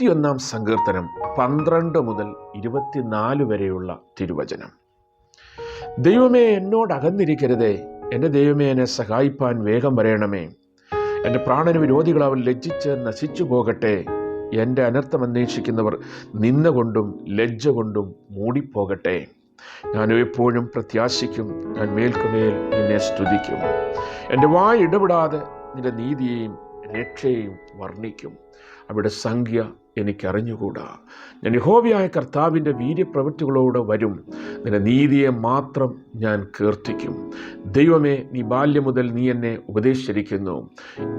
നൂറ്റിയൊന്നാം സങ്കീർത്തനം പന്ത്രണ്ട് മുതൽ ഇരുപത്തിനാല് വരെയുള്ള തിരുവചനം. ദൈവമേ എന്നോട് അകന്നിരിക്കരുതേ. എന്റെ ദൈവമേ എന്നെ സഹായിപ്പാൻ വേഗം വരയണമേ എന്റെ പ്രാണന വിരോധികൾ അവൻ ലജ്ജിച്ച് നശിച്ചു പോകട്ടെ. എന്റെ അനർത്ഥം അന്വേഷിക്കുന്നവർ നിന്നുകൊണ്ടും ലജ്ജ കൊണ്ടും മൂടിപ്പോകട്ടെ. ഞാൻ എപ്പോഴും പ്രത്യാശിക്കും ഞാൻ മേൽക്കുമേൽ നിന്നെ സ്തുതിക്കും. എന്റെ വായ ഇടപെടാതെ നിന്റെ നീതിയെയും രക്ഷയെയും വർണിക്കും. അവിടെ സംഖ്യ എനിക്കറിഞ്ഞുകൂടാ. ഞാൻ യഹോവയായ കർത്താവിന്റെ വീര്യപ്രവൃത്തികളോട് വരും. നിന്റെ നീതിയെ മാത്രം ഞാൻ കീർത്തിക്കും. ദൈവമേ നീ ബാല്യം മുതൽ നീ എന്നെ ഉപദേശിച്ചിരിക്കുന്നു.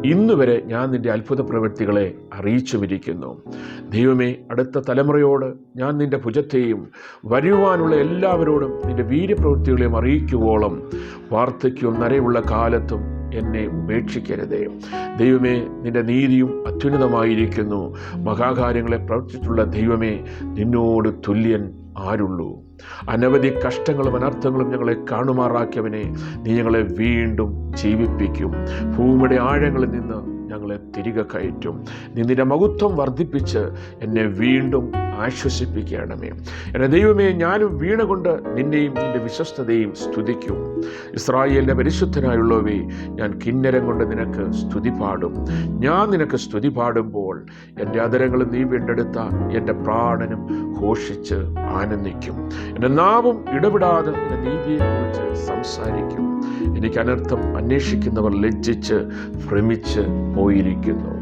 ഇന്നുവരെ ഞാൻ നിന്റെ അത്ഭുത പ്രവൃത്തികളെ അറിയിച്ചുമിരിക്കുന്നു. ദൈവമേ അടുത്ത തലമുറയോട് ഞാൻ നിന്റെ ഭുജത്തെയും വരുവാനുള്ള എല്ലാവരോടും നിന്റെ വീര്യപ്രവൃത്തികളെയും അറിയിക്കുവോളം. വാർദ്ധക്യവും നരയുള്ള കാലത്തും എന്നെ ഉപേക്ഷിക്കരുതേ. ദൈവമേ നിന്റെ നീതിയും അത്യുന്നതമായിരിക്കുന്നു. മഹാകാര്യങ്ങളെ പ്രവർത്തിച്ചിട്ടുള്ള ദൈവമേ നിന്നോട് തുല്യൻ ആരുള്ളൂ. അനവധി കഷ്ടങ്ങളും അനർത്ഥങ്ങളും ഞങ്ങളെ കാണുമാറാക്കിയവനെ നീ ഞങ്ങളെ വീണ്ടും ജീവിപ്പിക്കും. ഭൂമിയുടെ ആഴങ്ങളിൽ നിന്ന് ഞങ്ങളെ തിരികെ കയറ്റും. നീ നിന്റെ മഹത്വം വർദ്ധിപ്പിച്ച് എന്നെ വീണ്ടും ആശ്വസിപ്പിക്കണമേ എന്റെ ദൈവമേ ഞാനും വീണ കൊണ്ട് നിന്നെയും നിന്റെ വിശ്വസ്തതയും സ്തുതിക്കും. ഇസ്രായേലിന്റെ പരിശുദ്ധനായുള്ളവേ ഞാൻ കിന്നരം കൊണ്ട് നിനക്ക് സ്തുതി പാടും. ഞാൻ നിനക്ക് സ്തുതി പാടുമ്പോൾ എന്റെ അതരങ്ങൾ നീ വീണ്ടെടുത്ത എന്റെ പ്രാണനും ഘോഷിച്ച് ആനന്ദിക്കും. എന്റെ നാവും ഇടപെടാതെ എന്റെ നീതിയെക്കുറിച്ച് സംസാരിക്കും. എനിക്ക് അനർത്ഥം അന്വേഷിക്കുന്നവർ ലജ്ജിച്ച് ഭ്രമിച്ച് പോയിരിക്കുന്നു.